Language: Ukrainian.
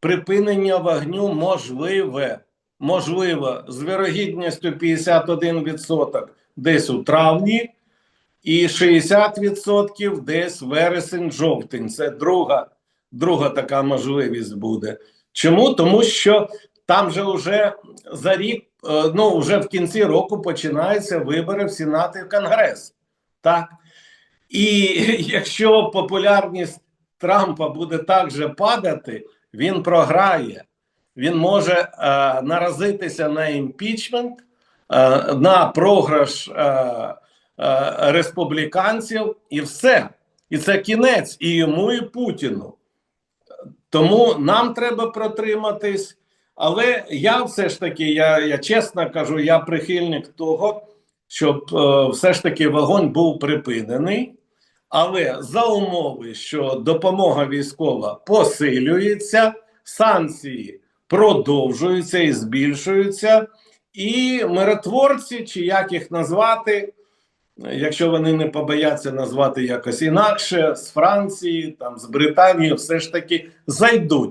припинення вогню можливе. Можливо, з вірогідністю 51% десь у травні, і 60% десь вересень-жовтень. Це друга, друга така можливість буде. Чому? Тому що там же вже за рік, е, ну вже в кінці року починаються вибори в Сенат і в Конгрес. Так. І якщо популярність Трампа буде так же падати, він програє. Він може е, наразитися на імпічмент, е, на програш е, е, республіканців, і все. І це кінець і йому, і Путіну. Тому нам треба протриматись. Але я все ж таки, я, я чесно кажу, я прихильник того, щоб е, все ж таки вогонь був припинений. Але за умови, що допомога військова посилюється, санкції продовжуються і збільшуються, і миротворці, чи як їх назвати, якщо вони не побояться назвати якось інакше, з Франції, там з Британії, все ж таки зайдуть.